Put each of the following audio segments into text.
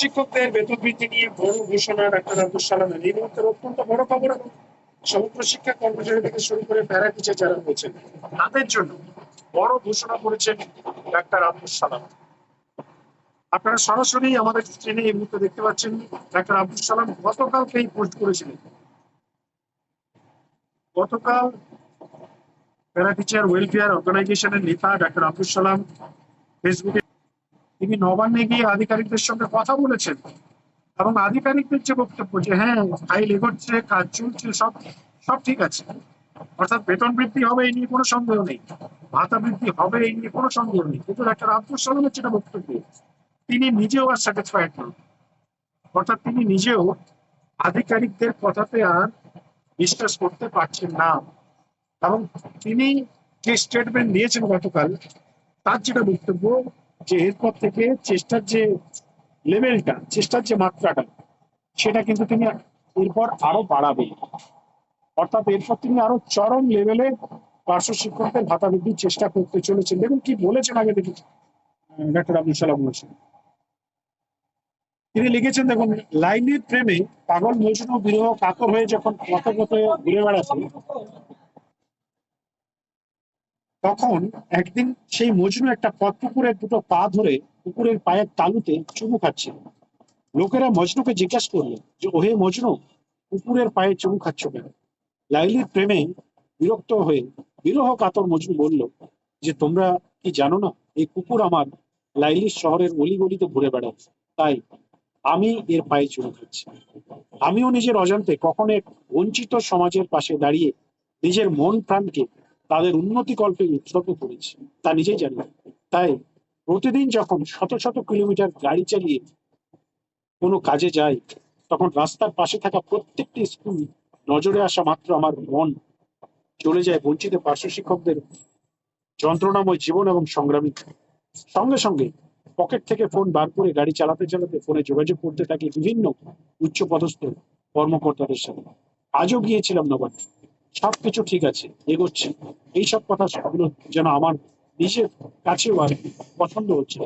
শিক্ষকদের বেতন বৃদ্ধি নিয়ে বড় ঘোষণা ডাক্তার আব্দুল সালামের এই মুহূর্তে অত্যন্ত বড় খবর এবং সমগ্র শিক্ষা কর্মচারী থেকে শুরু করে প্যারা টিচার যারা রয়েছেন, তাদের জন্য বড় ঘোষণা করেছেন ডাক্তার আব্দুল সালাম। আপনারা সরাসরি আমাদের স্ক্রিনে এই মুহূর্তে দেখতে পাচ্ছেন ডাক্তার আব্দুল সালাম গতকালকে এই পোস্ট করেছিলেন। গতকাল প্যারা টিচার ওয়েলফেয়ার অর্গানাইজেশনের নেতা ডাক্তার আব্দুল সালাম ফেসবুকে তিনি নবান্নে গিয়ে আধিকারিকদের সঙ্গে কথা বলেছেন। এবং আধিকারিকদের যে বক্তব্য যে হ্যাঁ ফাইল এগোচ্ছে কাজ চলছে, সব সব ঠিক আছে। অর্থাৎ বেতন বৃদ্ধি হবে এই নিয়ে কোনো সন্দেহ নেই। ভাতা বৃদ্ধি হবে এই নিয়ে কোনো সন্দেহ নেই। কিন্তু ডাক্তার আব্দুল সালামের যেটা বক্তব্য, তিনি নিজেও আর স্যাটিসফাইড নন। অর্থাৎ তিনি নিজেও আধিকারিকদের কথাতে আর বিশ্বাস করতে পারছেন না। এবং তিনি যে স্টেটমেন্ট দিয়েছেন গতকাল, তার যেটা বক্তব্য যে এরপর থেকে চেষ্টার যে লেভেলটা, চেষ্টার যে মাত্রাটা, সেটা কিন্তু তিনি এরপর আরও বাড়াবেন অর্থাৎ এরপর তিনি আরও চরম লেভেলে পার্শ্ব শিক্ষকদের ভাতা বৃদ্ধির চেষ্টা করতে চলেছেন। দেখুন কি বলেছেন আগে দেখি ডাক্তার আব্দুল সালাম বলেছেন। তিনি লিখেছেন, দেখুন, লাইনের প্রেমে পাগল মজনু বিরহ কাতর হয়ে যখন পথে পথে ঘুরে বেড়াচ্ছে তখন একদিন সেই মজনু একটা পথ পুকুরের দুটো পা ধরে পুকুরের পায়ের তালুতে চুমু খাচ্ছিল লোকেরা মজনুকে জিজ্ঞাসা করল যে, ওহে মজনু কুকুরের পায়ে চুমু খাচ্ছ কেন? লাইলির প্রেমে বিরক্ত হয়ে বিরহ কাতর মজনু বলল, যে তোমরা কি জানো না, এই কুকুর আমার লাইলির শহরের অলিগলিতে ঘুরে বেড়াচ্ছে। তাই আমি এর পায়ে চুমু খাচ্ছি। আমিও নিজের অজান্তে কখনো এক বঞ্চিত সমাজের পাশে দাঁড়িয়ে নিজের মন প্রাণকে তাদের উন্নতি কল্পে উৎসর্গ করেছি। তা নিজেই জানি তাই প্রতিদিন যখন শত শত কিলোমিটার গাড়ি চালিয়ে কোনো কাজে যাই, তখন রাস্তার পাশে থাকা প্রত্যেকটি স্কুল নজরে আসা মাত্র আমার মন। চলে যায় বঞ্চিত পার্শ্ব শিক্ষকদের যন্ত্রণাময় জীবন এবং সংগ্রামী সঙ্গে সঙ্গে পকেট থেকে ফোন বার করে গাড়ি চালাতে চালাতে ফোনে যোগাযোগ করতে থাকি বিভিন্ন উচ্চ পদস্থ কর্মকর্তাদের সাথে। আজও গিয়েছিলাম নবান্ন। সবকিছু ঠিক আছে, এগোচ্ছে। এইসব কথা সবগুলো যেন আমার নিজের কাছেও আর পছন্দ হচ্ছে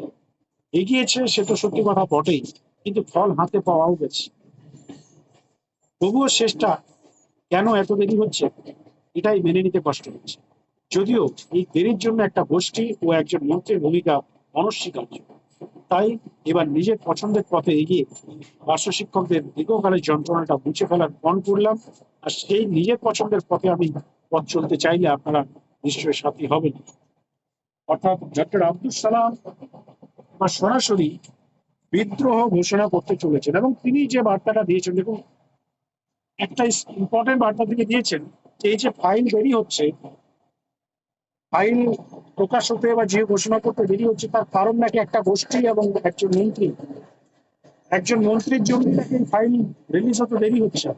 এগিয়েছে সে তো সত্যি কথা বটেই, কিন্তু ফল হাতে পাওয়াও গেছে। তবুও শেষটা কেন এত দেরি হচ্ছে, এটাই মেনে নিতে কষ্ট হচ্ছে। যদিও এই দেরির জন্য একটা গোষ্ঠী ও একজন মন্ত্রীর ভূমিকা অনস্বীকার্য। তাই এবার নিজের পছন্দের পথে এগিয়ে পার্শ্ব শিক্ষকদের দীর্ঘকালের যন্ত্রণাটা মুছে ফেলার পণ করলাম। আর সেই নিজের পছন্দের পথে আমি পথ চলতে চাইলে আপনারা নিশ্চয়ই সাথী হবেন। অর্থাৎ ডক্টর আব্দুল সালাম বা সরাসরি বিদ্রোহ ঘোষণা করতে চলেছেন এবং তিনি যে বার্তাটা দিয়েছেন, দেখুন, একটা ইম্পর্টেন্ট বার্তা তিনি দিয়েছেন যে এই যে ফাইল দেরি হচ্ছে, ফাইল প্রকাশ হতে বা যে ঘোষণা করতে দেরি হচ্ছে, তার কারণ নাকি একটা গোষ্ঠী এবং একজন মন্ত্রী একজন মন্ত্রীর জন্য ফাইল রিলিজ হতে দেরি হচ্ছে।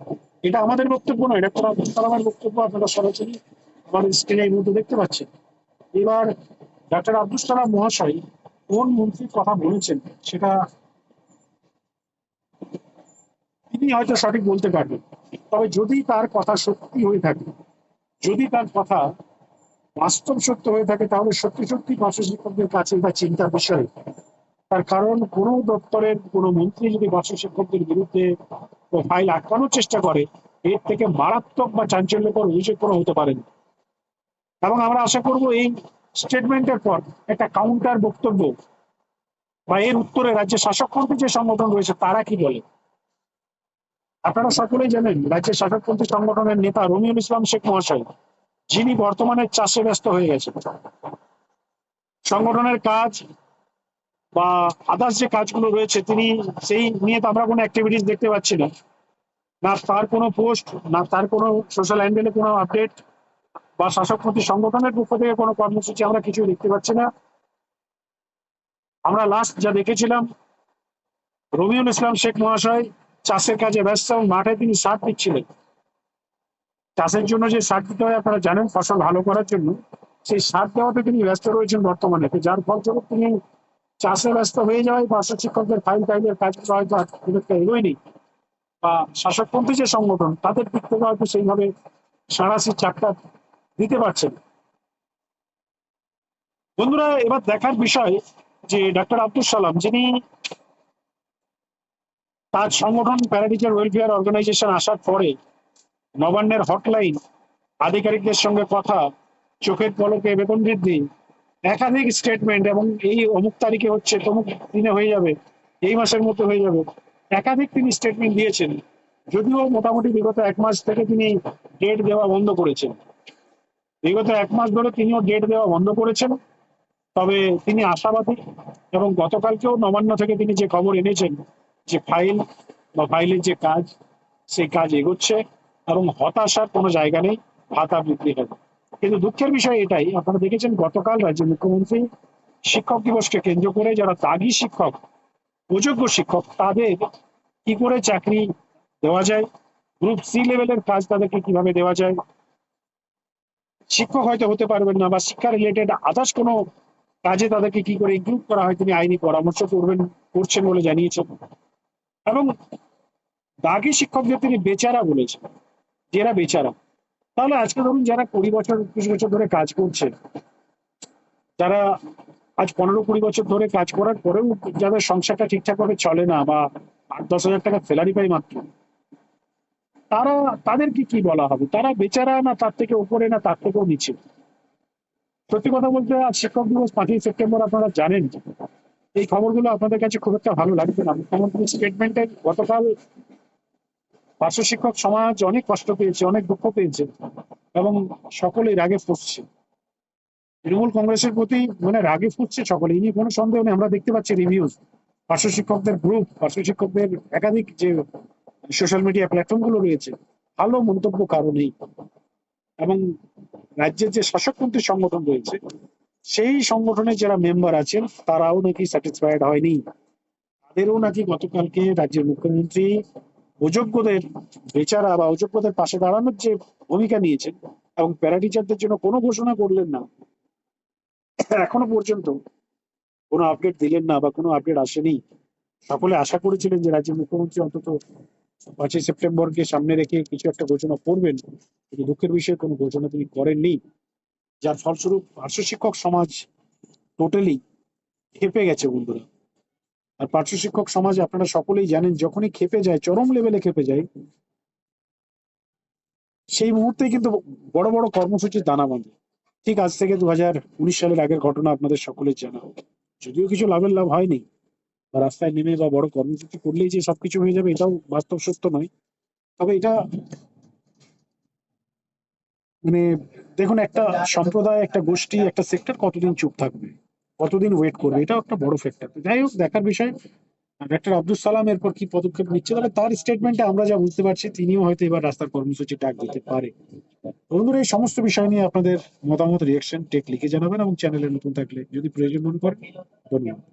এটা আমাদের বক্তব্য নয় আব্দুল কালামের বক্তব্য, আপনারা সরাসরি আমাদের স্ক্রিনে এই মুহূর্তে দেখতে পাচ্ছেন। এবার ডাক্তার আব্দুল কালাম মহাশয় কোন মন্ত্রীর কথা বলেছেন সেটা তিনি হয়তো সঠিক বলতে পারবেন। তবে যদি তার কথা সত্যি হয়ে থাকে, যদি তার কথা বাস্তব সত্য হয়ে থাকে, তাহলে সত্যি সত্যি পার্শ্ব শিক্ষকদের কাছে এটা চিন্তার বিষয় তার কারণ কোন দপ্তরের কোন মন্ত্রী যদি পার্শ্ব শিক্ষকদের বিরুদ্ধে ফাইল আটকানোর চেষ্টা করে, এর থেকে মারাত্মক বা চাঞ্চল্যকর অভিযোগ কোনো হতে পারে। এবং আমরা আশা করব এই স্টেটমেন্টের পর একটা কাউন্টার বক্তব্য বা এর উত্তরে রাজ্যের শাসকপন্থী যে সংগঠন রয়েছে, তারা কি বলে আপনারা সকলেই জানেন, রাজ্যের শাসকপন্থী সংগঠনের নেতা রমিউল ইসলাম শেখ মহাশয়, যিনি বর্তমানে চাষে ব্যস্ত হয়ে গেছেন সংগঠনের কাজ বা আদার্স যে কাজগুলো রয়েছে, তিনি সেই নিয়ে তো আমরা কোনো অ্যাক্টিভিটিস দেখতে পাচ্ছি না। না তার কোনো পোস্ট না তার কোনো সোশ্যাল হ্যান্ডেলে কোনো আপডেট বা শাসকপন্থী সংগঠনের পক্ষ থেকে কোনো কর্মসূচি আমরা কিছু দেখতে পাচ্ছি না। আমরা লাস্ট যা দেখেছিলাম, রবিউল ইসলাম শেখ মহাশয় চাষের কাজে ব্যস্ত এবং মাঠে তিনি সার দিচ্ছিলেন। চাষের জন্য যে সার দিতে হয়, আপনারা জানেন ফসল ভালো করার জন্য, সেই সার দেওয়াতে তিনি ব্যস্ত রয়েছেন বর্তমানে। যার ফলস্বরূপ তিনি চাষে ব্যস্ত হয়ে যাওয়ায় পার্শ্ব শিক্ষকদের ফাইল টাইলের কাজগুলো হয়তো একটা এগোয়নি বা শাসকপন্থী যে সংগঠন, তাদের দিক থেকে হয়তো সেইভাবে সাঁড়াশি চাপটা দিতে পারছে না। বন্ধুরা, এবার দেখার বিষয় যে ডাক্তার আব্দুল সালাম, যিনি তার সংগঠন প্যারাটিচার ওয়েলফেয়ার অর্গানাইজেশন আসার পরে নবান্নের হটলাইন, আধিকারিকদের সঙ্গে কথা, চোখের পলকে বেতন বৃদ্ধি একাধিক স্টেটমেন্ট এবং এই অমুক তারিখে হচ্ছে, তমুক দিনে হয়ে যাবে, এই মাসের মধ্যে হয়ে যাবে। একাধিক তিনি স্টেটমেন্ট দিয়েছেন, যদিও মোটামুটি বিগত এক মাস থেকে তিনি ডেট দেওয়া বন্ধ করেছেন। বিগত এক মাস ধরে তিনিও ডেট দেওয়া বন্ধ করেছেন, তবে তিনি আশাবাদী এবং গতকালকেও নবান্ন থেকে তিনি যে খবর এনেছেন, যে ফাইল বা ফাইলের যে কাজ, সেই কাজ এগোচ্ছে এবং হতাশার কোনো জায়গা নেই, ভাতা বৃদ্ধি হবে। কিন্তু দুঃখের বিষয় এটাই, আপনারা দেখেছেন গতকাল রাজ্যের মুখ্যমন্ত্রী শিক্ষক দিবসকে কেন্দ্র করে যারা দাগি শিক্ষক অযোগ্য শিক্ষক, তাদের কি করে চাকরি দেওয়া যায়? গ্রুপ সি লেভেলের কাজ তাদেরকে কীভাবে দেওয়া যায়? শিক্ষক হয়তো হতে পারবেন না বা শিক্ষা রিলেটেড আদার্স কোনো কাজে তাদেরকে কি করে ইনক্লুড করা হয়? তিনি আইনি পরামর্শ করবেন, করছেন বলে জানিয়েছেন। এবং দাগি শিক্ষকদের তিনি বেচারা বলেছেন যে এরা বেচারা। তাহলে আজকে ধরুন যারা কুড়ি বছর একুশ বছর ধরে কাজ করছে, যারা আজ পনেরো কুড়ি বছর ধরে কাজ করার পরেও যাদের সংসারটা ঠিকঠাক ভাবে চলে না বা আট দশ হাজার টাকা স্যালারি পায় মাত্র, তারা, তাদেরকে কি বলা হবে? তারা বেচারা না তার থেকে উপরে না তার থেকেও নিচে? সত্যি কথা বলতে আজ শিক্ষক দিবস পাঁচই সেপ্টেম্বর আপনারা জানেন। এই খবরগুলো আপনাদের কাছে খুব একটা ভালো লাগবে না। মুখ্যমন্ত্রীর স্টেটমেন্টে গতকাল পার্শ্ব শিক্ষক সমাজ অনেক কষ্ট পেয়েছে, অনেক দুঃখ পেয়েছে এবং সকলেই রাগে ফুসছে। তৃণমূল কংগ্রেসের প্রতি মানে রাগে ফুসছে সকলে এই নিয়ে কোনো সন্দেহ নেই। আমরা দেখতে পাচ্ছি রিভিউজ পার্শ্ব শিক্ষকদের গ্রুপ পার্শ্ব শিক্ষকদের একাধিক যে সোশ্যাল মিডিয়া প্ল্যাটফর্মগুলো রয়েছে, ভালো মন্তব্য কারও নেই। এবং রাজ্যের যে শাসকপন্থী সংগঠন রয়েছে, সেই সংগঠনে যারা মেম্বার আছেন, তারাও নাকি স্যাটিসফাইড হয়নি। তাদেরও নাকি গতকালকে রাজ্যের মুখ্যমন্ত্রী অযোগ্যদের বেচারা বা অযোগ্যদের পাশে দাঁড়ানোর যে ভূমিকা নিয়েছেন এবং প্যারাটিচারদের জন্য কোনো ঘোষণা করলেন না, এখনও পর্যন্ত কোনো আপডেট দিলেন না বা কোনো আপডেট আসেনি। সকলে আশা করেছিলেন যে রাজ্যের মুখ্যমন্ত্রী অন্তত পাঁচই সেপ্টেম্বরকে সামনে রেখে কিছু একটা ঘোষণা করবেন, কিন্তু দুঃখের বিষয়ে, কোনো ঘোষণা তিনি করেননি। যার ফলস্বরূপ পার্শ্ব শিক্ষক সমাজ টোটালি খেপে গেছে বন্ধুরা। আর পার্শ্ব শিক্ষক সমাজ আপনারা সকলেই জানেন, যখনই খেপে যায়, চরম লেভেলে খেপে যায়, সেই মুহূর্তে কিন্তু বড় বড় কর্মসূচির দানা বাঁধে। ঠিক আজ থেকে দু হাজার উনিশ সালের আগের ঘটনা আপনাদের সকলের জানা যদিও কিছু লাভের লাভ হয়নি, বা রাস্তায় নেমে বা বড় কর্মসূচি করলেই যে সবকিছু হয়ে যাবে, এটাও বাস্তব সত্য নয়। তবে এটা মানে দেখুন, একটা সম্প্রদায়, একটা গোষ্ঠী, একটা সেক্টর কতদিন চুপ থাকবে? কতদিন ওয়েট করবে? এটাও একটা বড় ফ্যাক্টর যাই হোক দেখার বিষয়। ডাক্তার আব্দুল সালাম এরপর কি পদক্ষেপ নিচ্ছে? তাহলে তার স্টেটমেন্টে আমরা যা বুঝতে পারছি তিনিও হয়তো এবার রাস্তার কর্মসূচি ডাক দিতে পারে। বন্ধুরা এই সমস্ত বিষয় নিয়ে আপনাদের মতামত রিয়েকশন টেক লিখে জানাবেন এবং চ্যানেলে নতুন থাকলে যদি প্রয়োজন মনে করেন ধন্যবাদ।